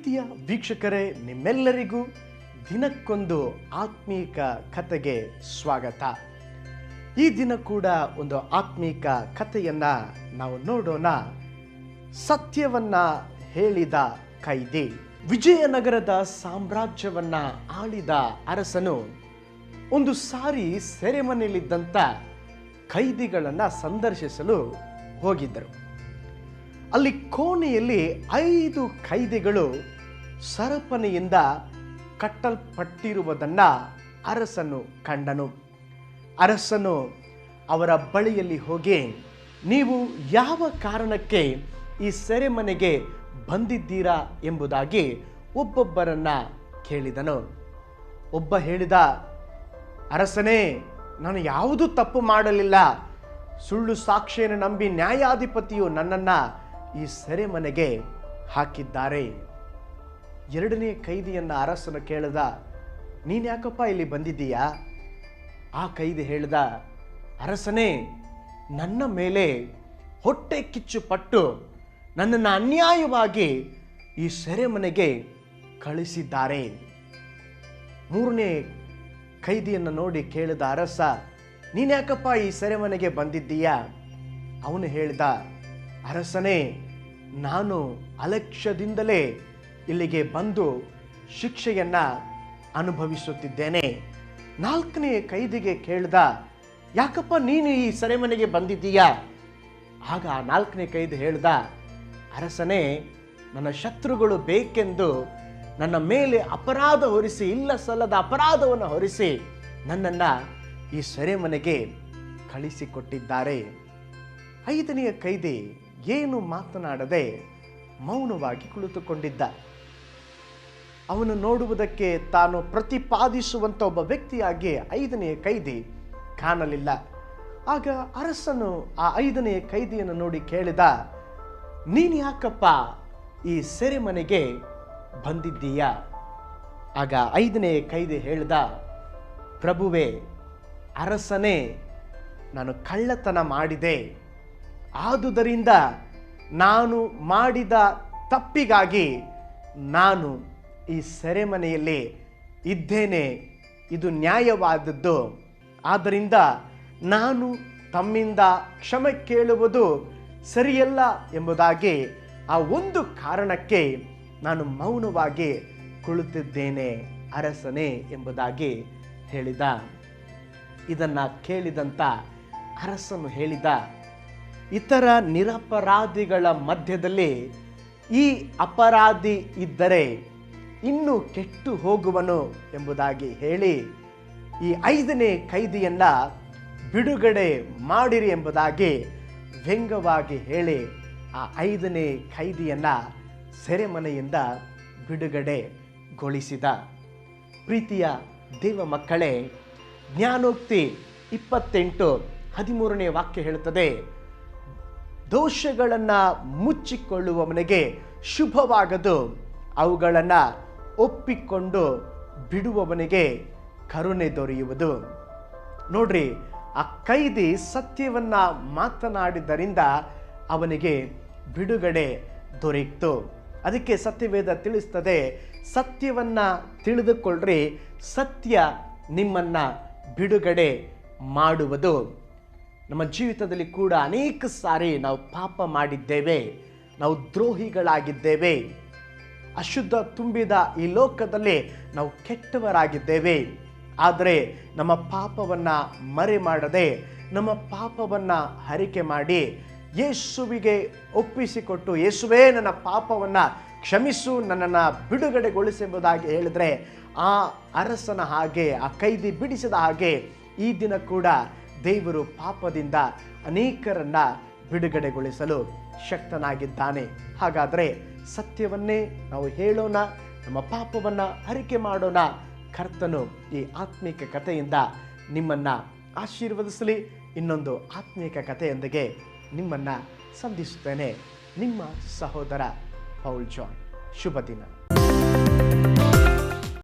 ಪ್ರೀತಿಯ ವೀಕ್ಷಕರೇ, ನಿಮ್ಮೆಲ್ಲರಿಗೂ ದಿನಕ್ಕೊಂದು ಆತ್ಮೀಕ ಕಥೆಗೆ ಸ್ವಾಗತ. ಈ ದಿನ ಕೂಡ ಒಂದು ಆತ್ಮೀಕ ಕಥೆಯನ್ನ ನಾವು ನೋಡೋಣ. ಸತ್ಯವನ್ನ ಹೇಳಿದ ಕೈದಿ. ವಿಜಯನಗರದ ಸಾಮ್ರಾಜ್ಯವನ್ನ ಆಳಿದ ಅರಸನು ಒಂದು ಸಾರಿ ಸೆರೆಮನೆಯಲ್ಲಿದ್ದಂಥ ಕೈದಿಗಳನ್ನು ಸಂದರ್ಶಿಸಲು ಹೋಗಿದ್ದರು. ಅಲ್ಲಿ ಕೋಣೆಯಲ್ಲಿ ಐದು ಕೈದಿಗಳು ಸರಪನೆಯಿಂದ ಕಟ್ಟಲ್ಪಟ್ಟಿರುವುದನ್ನು ಅರಸನು ಕಂಡನು. ಅರಸನು ಅವರ ಬಳಿಯಲ್ಲಿ ಹೋಗಿ, ನೀವು ಯಾವ ಕಾರಣಕ್ಕೆ ಈ ಸೆರೆಮನೆಗೆ ಬಂದಿದ್ದೀರಾ ಎಂಬುದಾಗಿ ಒಬ್ಬೊಬ್ಬರನ್ನ ಕೇಳಿದನು. ಒಬ್ಬ ಹೇಳಿದ, ಅರಸನೇ, ನಾನು ಯಾವುದೂ ತಪ್ಪು ಮಾಡಲಿಲ್ಲ. ಸುಳ್ಳು ಸಾಕ್ಷಿಯನ್ನು ನಂಬಿ ನ್ಯಾಯಾಧಿಪತಿಯು ನನ್ನನ್ನು ಈ ಸೆರೆಮನೆಗೆ ಹಾಕಿದ್ದಾರೆ. ಎರಡನೇ ಕೈದಿಯನ್ನು ಅರಸನು ಕೇಳಿದ, ನೀನು ಯಾಕಪ್ಪ ಇಲ್ಲಿ ಬಂದಿದ್ದೀಯಾ? ಆ ಕೈದಿ ಹೇಳಿದ, ಅರಸನೇ, ನನ್ನ ಮೇಲೆ ಹೊಟ್ಟೆ ಕಿಚ್ಚು ಪಟ್ಟು ನನ್ನನ್ನು ಅನ್ಯಾಯವಾಗಿ ಈ ಸೆರೆಮನೆಗೆ ಕಳಿಸಿದ್ದಾರೆ. ಮೂರನೇ ಕೈದಿಯನ್ನು ನೋಡಿ ಕೇಳಿದ ಅರಸ ನೀನ್ಯಾಕಪ್ಪ ಈ ಸೆರೆಮನೆಗೆ ಬಂದಿದ್ದೀಯಾ? ಅವನು ಹೇಳಿದ ಅರಸನೇ, ನಾನು ಅಲಕ್ಷ್ಯದಿಂದಲೇ ಇಲ್ಲಿಗೆ ಬಂದು ಶಿಕ್ಷೆಯನ್ನ ಅನುಭವಿಸುತ್ತಿದ್ದೇನೆ. ನಾಲ್ಕನೇ ಕೈದಿಗೆ ಕೇಳ್ದ, ಯಾಕಪ್ಪ ನೀನು ಈ ಸೆರೆಮನೆಗೆ ಬಂದಿದ್ದೀಯಾ? ಆಗ ಆ ನಾಲ್ಕನೇ ಕೈದಿ ಹೇಳ್ದ, ಅರಸನೇ, ನನ್ನ ಶತ್ರುಗಳು ಬೇಕೆಂದು ನನ್ನ ಮೇಲೆ ಅಪರಾಧ ಹೊರಿಸಿ ಇಲ್ಲ ಸಲ್ಲದ ಅಪರಾಧವನ್ನು ಹೊರಿಸಿ ನನ್ನನ್ನು ಈ ಸೆರೆಮನೆಗೆ ಕಳಿಸಿಕೊಟ್ಟಿದ್ದಾರೆ. ಐದನೆಯ ಕೈದಿ ಏನು ಮಾತನಾಡದೆ ಮೌನವಾಗಿ ಕುಳಿತುಕೊಂಡಿದ್ದ. ಅವನು ನೋಡುವುದಕ್ಕೆ ತಾನು ಪ್ರತಿಪಾದಿಸುವಂಥ ಒಬ್ಬ ವ್ಯಕ್ತಿಯಾಗಿ ಐದನೆಯ ಕೈದಿ ಕಾಣಲಿಲ್ಲ. ಆಗ ಅರಸನು ಆ ಐದನೆಯ ಕೈದಿಯನ್ನು ನೋಡಿ ಕೇಳಿದ, ನೀನು ಯಾಕಪ್ಪ ಈ ಸೆರೆಮನೆಗೆ ಬಂದಿದ್ದೀಯ? ಆಗ ಐದನೇ ಕೈದಿ ಹೇಳಿದ, ಪ್ರಭುವೆ, ಅರಸನೇ, ನಾನು ಕಳ್ಳತನ ಮಾಡಿದೆ. ಆದುದರಿಂದ ನಾನು ಮಾಡಿದ ತಪ್ಪಿಗಾಗಿ ನಾನು ಈ ಸೆರೆಮನೆಯಲ್ಲಿ ಇದ್ದೇನೆ. ಇದು ನ್ಯಾಯವಾದದ್ದು. ಆದ್ದರಿಂದ ನಾನು ತಮ್ಮಿಂದ ಕ್ಷಮೆ ಕೇಳುವುದು ಸರಿಯಲ್ಲ ಎಂಬುದಾಗಿ ಆ ಒಂದು ಕಾರಣಕ್ಕೆ ನಾನು ಮೌನವಾಗಿ ಕುಳಿತಿದ್ದೇನೆ, ಅರಸನೇ ಎಂಬುದಾಗಿ ಹೇಳಿದ. ಇದನ್ನು ಕೇಳಿದಂತ ಅರಸನು ಹೇಳಿದ ಇತರ ನಿರಪರಾಧಿಗಳ ಮಧ್ಯದಲ್ಲಿ ಈ ಅಪರಾಧಿ ಇದ್ದರೆ ಇನ್ನು ಕೆಟ್ಟು ಹೋಗುವನು ಎಂಬುದಾಗಿ ಹೇಳಿ ಈ ಐದನೇ ಕೈದಿಯನ್ನು ಬಿಡುಗಡೆ ಮಾಡಿರಿ ಎಂಬುದಾಗಿ ವ್ಯಂಗ್ಯವಾಗಿ ಹೇಳಿ ಆ ಐದನೇ ಕೈದಿಯನ್ನ ಸೆರೆಮನೆಯಿಂದ ಬಿಡುಗಡೆಗೊಳಿಸಿದ. ಪ್ರೀತಿಯ ದೇವ ಮಕ್ಕಳೇ, ಜ್ಞಾನೋಕ್ತಿ ಇಪ್ಪತ್ತೆಂಟು ಹದಿಮೂರನೇ ವಾಕ್ಯ ಹೇಳುತ್ತದೆ ದೋಷಗಳನ್ನು ಮುಚ್ಚಿಕೊಳ್ಳುವವನಿಗೆ ಶುಭವಾಗದು. ಅವುಗಳನ್ನು ಒಪ್ಪಿಕೊಂಡು ಬಿಡುವವನಿಗೆ ಕರುಣೆ ದೊರೆಯುವುದು. ನೋಡ್ರಿ, ಆ ಕೈದಿ ಸತ್ಯವನ್ನು ಮಾತನಾಡಿದ್ದರಿಂದ ಅವನಿಗೆ ಬಿಡುಗಡೆ ದೊರೆಯಿತು. ಅದಕ್ಕೆ ಸತ್ಯವೇದ ತಿಳಿಸ್ತದೆ, ಸತ್ಯವನ್ನು ತಿಳಿದುಕೊಳ್ಳ್ರಿ, ಸತ್ಯ ನಿಮ್ಮನ್ನು ಬಿಡುಗಡೆ ಮಾಡುವುದು. ನಮ್ಮ ಜೀವಿತದಲ್ಲಿ ಕೂಡ ಅನೇಕ ಸಾರಿ ನಾವು ಪಾಪ ಮಾಡಿದ್ದೇವೆ, ನಾವು ದ್ರೋಹಿಗಳಾಗಿದ್ದೇವೆ, ಅಶುದ್ಧ ತುಂಬಿದ ಈ ಲೋಕದಲ್ಲಿ ನಾವು ಕೆಟ್ಟವರಾಗಿದ್ದೇವೆ. ಆದರೆ ನಮ್ಮ ಪಾಪವನ್ನು ಮರೆ ಮಾಡದೆ, ನಮ್ಮ ಪಾಪವನ್ನು ಹರಿಕೆ ಮಾಡಿ ಯೇಸುವಿಗೆ ಒಪ್ಪಿಸಿಕೊಟ್ಟು ಯೇಸುವೇ ನನ್ನ ಪಾಪವನ್ನು ಕ್ಷಮಿಸು, ನನ್ನನ್ನು ಬಿಡುಗಡೆಗೊಳಿಸೆಂಬುದಾಗಿ ಹೇಳಿದ್ರೆ ಆ ಅರಸನ ಹಾಗೆ, ಆ ಕೈದಿ ಬಿಡಿಸಿದ ಹಾಗೆ ಈ ದಿನ ಕೂಡ ದೇವರು ಪಾಪದಿಂದ ಅನೇಕರನ್ನ ಬಿಡುಗಡೆಗೊಳಿಸಲು ಶಕ್ತನಾಗಿದ್ದಾನೆ. ಹಾಗಾದರೆ ಸತ್ಯವನ್ನೇ ನಾವು ಹೇಳೋಣ, ನಮ್ಮ ಪಾಪವನ್ನು ಅರಿಕೆ ಮಾಡೋಣ. ಕರ್ತನು ಈ ಆತ್ಮಿಕ ಕಥೆಯಿಂದ ನಿಮ್ಮನ್ನು ಆಶೀರ್ವದಿಸಲಿ. ಇನ್ನೊಂದು ಆತ್ಮೀಕ ಕಥೆಯೊಂದಿಗೆ ನಿಮ್ಮನ್ನು ಸಂಧಿಸುತ್ತೇನೆ. ನಿಮ್ಮ ಸಹೋದರ ಪೌಲ್ ಜಾನ್ ಶುಭ ದಿನ